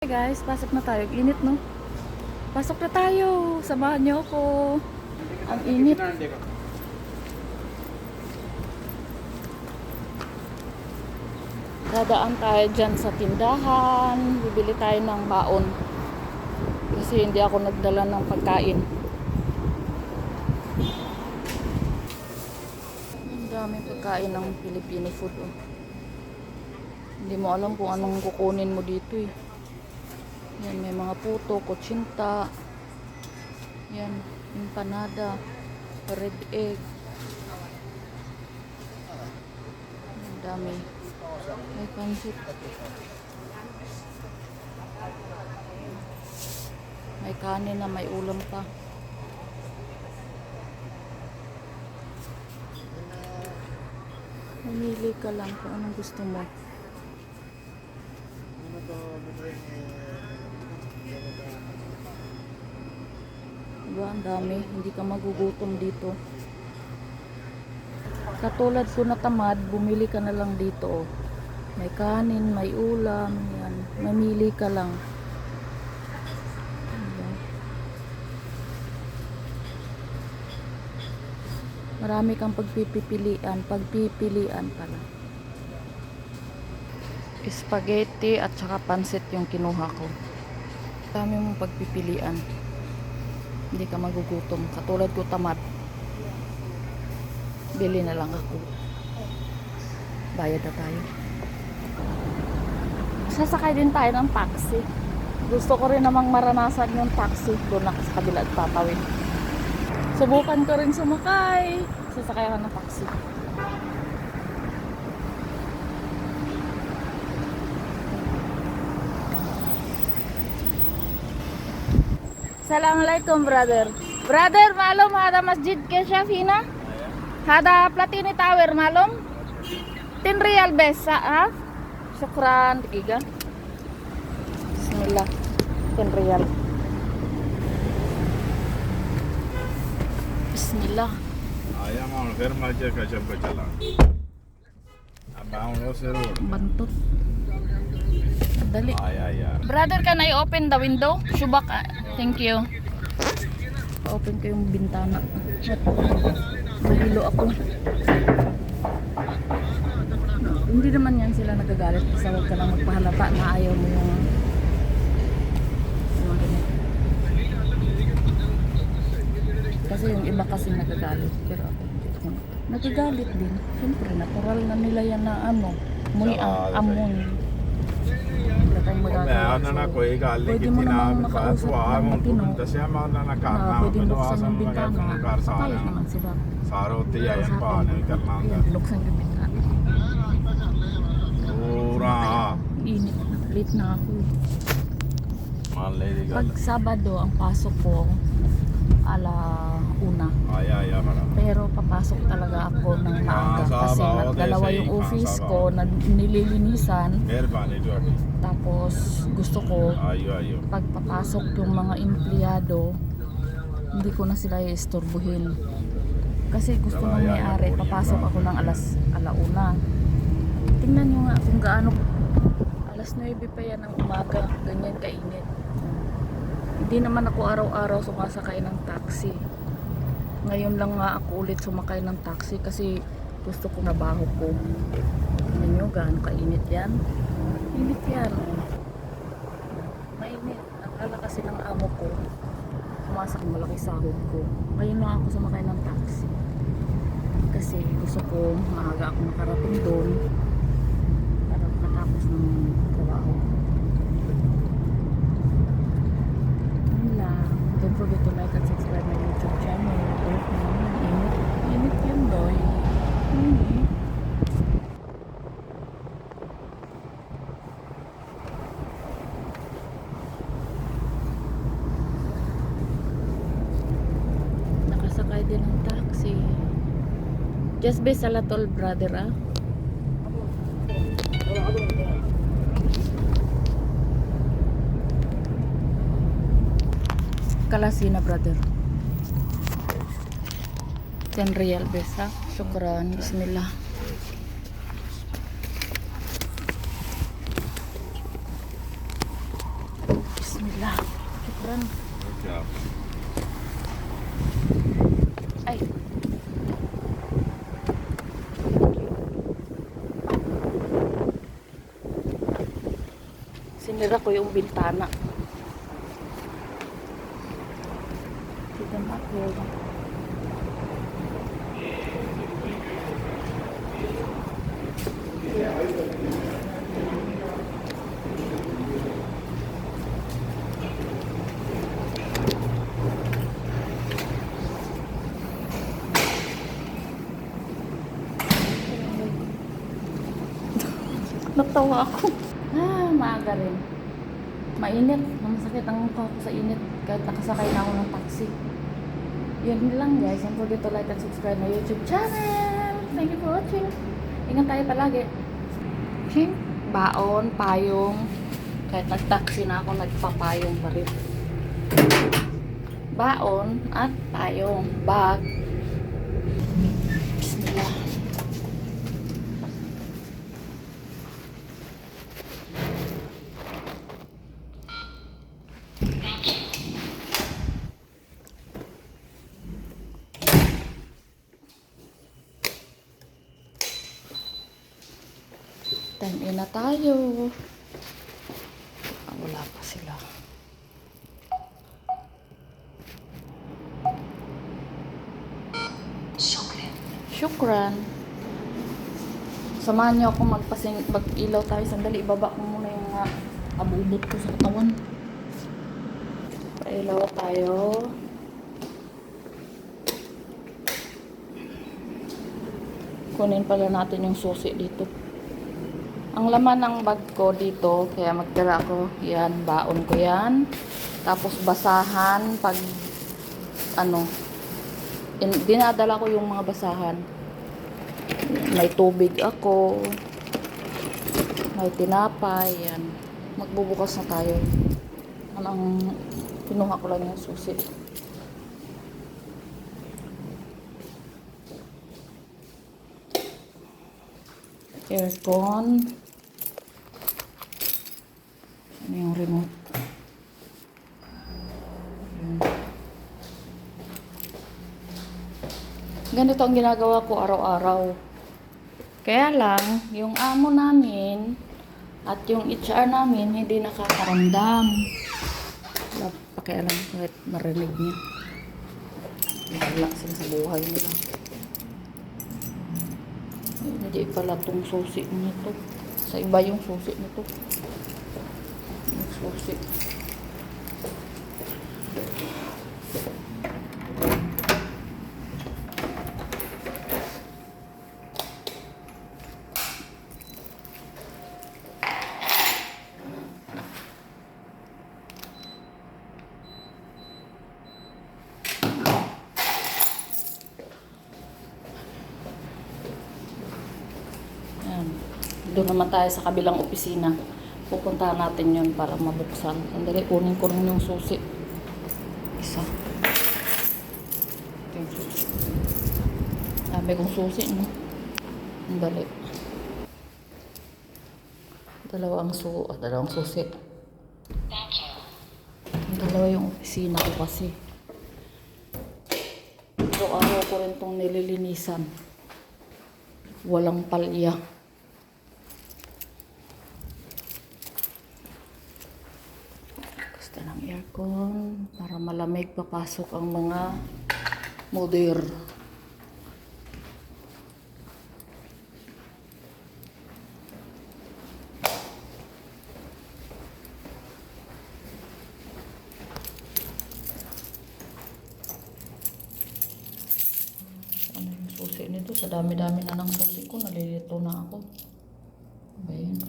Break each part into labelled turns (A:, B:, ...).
A: Hey guys, pasok na tayo. Init no? Pasok na tayo. Samahan niyo ako. Ang init. Dadaan tayo dyan sa tindahan. Bibili tayo ng baon. Kasi hindi ako nagdala ng pagkain. Ang daming pagkain ng Filipino food. Oh. Hindi mo alam kung anong kukunin mo dito eh. Yan, may mga puto, kutsinta. Yan, empanada, red egg. Ang dami. May pansit. May kanin na may ulam pa. Mamili ka lang kung anong gusto mo. Diba, ang dami. Hindi ka magugutom dito. Katulad ko na tamad, bumili ka na lang dito. oh. May kanin, may ulam, yan. Mamili ka lang. Marami kang pagpipilian, pagpipilian pala. Spaghetti at saka pansit yung kinuha ko. Dami mong pagpipilian. Hindi ka magugutom. Katulad ko tamad. Bili na lang ako. Bayad na tayo. Sasakay din tayo ng taxi. Gusto ko rin namang maranasan yung taxi. Doon ako sa kabila at tatawid. Subukan ko rin sumakay. Sasakay ako ng taxi. Assalamualaikum brother. Brother, मालूम هذا مسجد كشف هنا؟ هذا بلاتيني تاور معلوم؟ 10 ريال بس ها؟ شكرا دقيقة بسم الله 10 ريال بسم الله
B: आया मैं हूं फिर मजे कशप को चला अब आऊं से
A: Dali.
B: Ay, ay, ay.
A: Brother, can I open the window? Subak. Ah, thank you. Open ko yung bintana. Nahilo ako. Hindi naman yan sila nagagalit kasi huwag ka lang magpahalata na ayaw mo yung kasi yung iba kasi nagagalit pero ako hindi ako nagagalit din siyempre natural na nila yan na ano muy am amon
B: kang
A: magagawa.
B: Meron
A: na
B: na ko, ikaw,
A: likit
B: tinapaswa
A: mo
B: kung siya mananakat
A: na
B: pinuwasan
A: mo na
B: kar sa alam. Saro ti ayan pa
A: na
B: ikarnanga.
A: Binuksan yung bintana.
B: Ura!
A: Init na, late na ako.
B: Malay
A: Pag Sabado, ang pasok ko, ala una.
B: Ay, ay, ay,
A: Pero papasok talaga ako ng maaga kasi
B: dalawa
A: yung office ko na nililinisan. Tapos gusto ko pagpapasok yung mga empleyado, hindi ko na sila iistorbuhin. Kasi gusto ng may-ari, papasok ako ng alas alauna. Tingnan nyo nga kung gaano alas 9 pa yan ng umaga, ganyan kainit. Hindi naman ako araw-araw sumasakay ng taxi. Ngayon lang nga ako ulit sumakay ng taxi kasi gusto ko nabaho ko. Tingnan nyo gaano kainit yan. Init yan. Mainit. Akala kasi ng amo ko, sumasak malaki sahod ko. Ngayon lang ako sumakay ng taxi. Kasi gusto ko maaga ako makarating doon para makatapos ng trabaho. Yun lang. Don't forget to like and subscribe my YouTube channel. Ulit na naman. Init. Init yun, boy. Init. nakasakay din ng taxi. Just be salatol brother ah. Kalasina brother. 10 real besa. Syukran. Bismillah. Bismillah. Shukran.
B: Good job.
A: Ay. Sinira ko yung bintana. Tignan ako. Natawa ako. Maaga rin. Mainit. Masakit ang mukha ko sa init. Kahit nakasakay na ako ng taxi. Yun lang guys. Don't forget to like and subscribe my YouTube channel. Thank you for watching. Ingat tayo palagi. Okay? Baon, payong. Kahit nag-taxi na ako, nagpapayong pa rin. Baon at payong. Bag. Bismillah. Time in na tayo. Ah, wala pa sila. Shukran. Samahan niyo ako magpasing, mag-ilaw tayo. Sandali, ibaba ko muna yung uh, abubot ko sa katawan. Pailaw tayo. Kunin pala natin yung susi dito. Ang laman ng bag ko dito, kaya magtira ako, yan, baon ko yan. Tapos basahan pag, ano, in, dinadala ko yung mga basahan. May tubig ako, may tinapay, yan. Magbubukas na tayo. Anong, kinuha ko lang yung susi. Aircon. Ano yung remote? Ganito ang ginagawa ko araw-araw. Kaya lang, yung amo namin at yung HR namin hindi nakakaramdam. Wala pakialam kahit marinig niya. Wala sila sa buhay nila. Hindi pala tong susi nito. Sa iba yung susi nito. Yan. Doon naman tayo sa kabilang opisina. Pupuntahan natin yon para mabuksan. Sandali, kunin ko rin yung susi. Isa. Ito yung susi. Sabi kong susi, no? Sandali. Dalawang su ah, dalawang susi. Dalawa yung opisina ko kasi. Araw-araw ko rin itong nililinisan walang palya. Gusto ng aircon para malamig papasok ang mga moder. Ano yung susi nito? Sa dami-dami na ng susi ko, nalilito na ako. Ano Ba yun?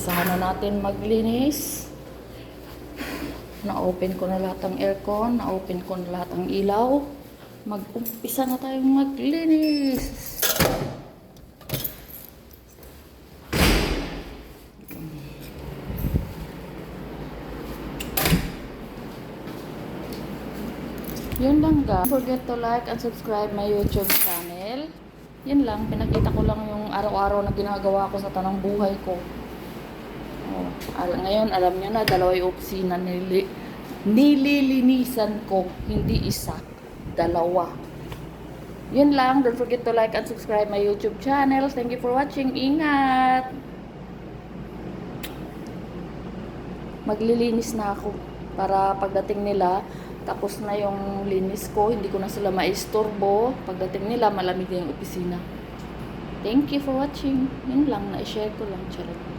A: Umpisahan na natin maglinis. Na-open ko na lahat ng aircon, na-open ko na lahat ng ilaw. Mag-umpisa na tayong maglinis. Yun lang. Don't forget to like and subscribe my YouTube channel. Yun lang, pinakita ko lang yung araw-araw na ginagawa ko sa tanang buhay ko. Al- ngayon, alam nyo na, dalawa yung opisina nili nililinisan ko. Hindi isa, dalawa. Yun lang, don't forget to like and subscribe my YouTube channel. Thank you for watching. Ingat! Maglilinis na ako para pagdating nila, tapos na yung linis ko, hindi ko na sila maistorbo. Pagdating nila, malamig na yung opisina. Thank you for watching. Yun lang, na-share ko lang. Charot.